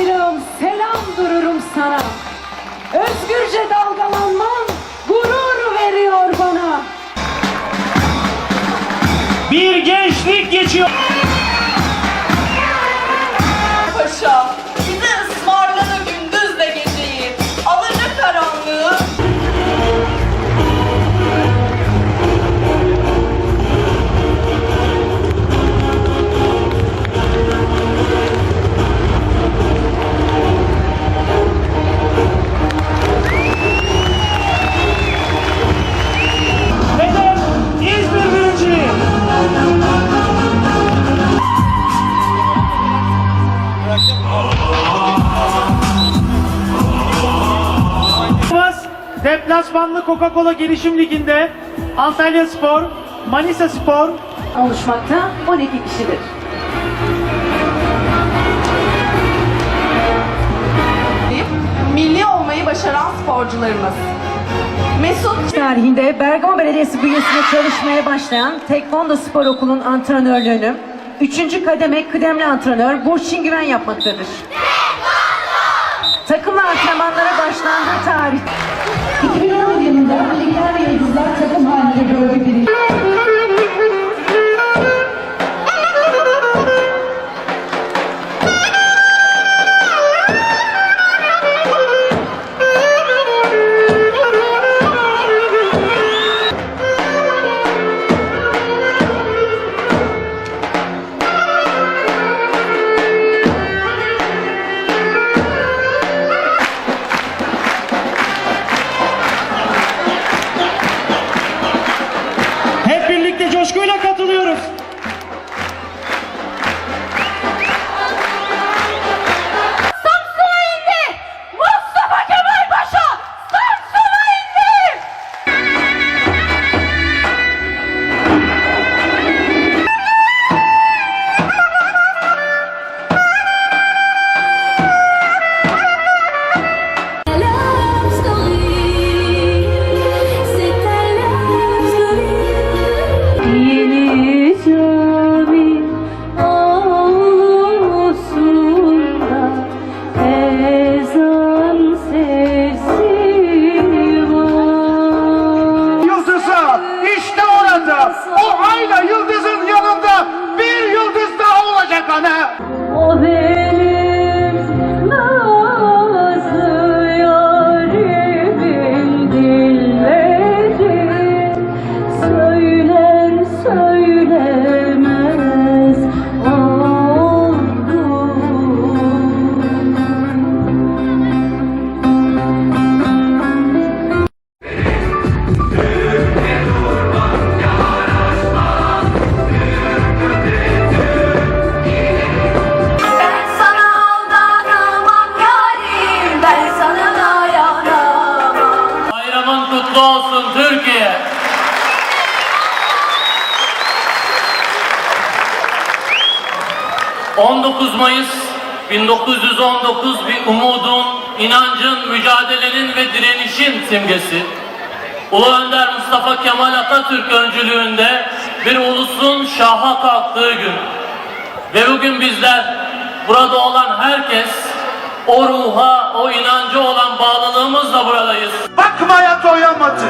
bayrağım selam dururum sana. Özgürce dalgalanman gurur veriyor bana. Bir gençlik geçiyor. Paşa, Deplasmanlı Coca-Cola Gelişim Ligi'nde Antalya Spor, Manisa Spor, Oluşmakta 12 kişidir. milli olmayı başaran sporcularımız. Mesut tarihinde Bergama Belediyesi bünyesinde çalışmaya başlayan Tekvando Spor Okulu'nun antrenörlüğünü 3. kademe kıdemli antrenör Burçin Güven yapmaktadır. Takımla antrenmanlara başlandığı tarih coşkuyla katılıyoruz. Ayla yıldızın yanında bir yıldız daha olacak ana. O olsun Türkiye. ...19 Mayıs 1919 bir umudun, inancın, mücadelenin ve direnişin simgesi. Ulu Önder Mustafa Kemal Atatürk öncülüğünde bir ulusun şaha kalktığı gün. Ve bugün bizler, burada olan herkes, o ruha, o inancı olan bağlılığımızla buradayız. Bakmaya doyamadı.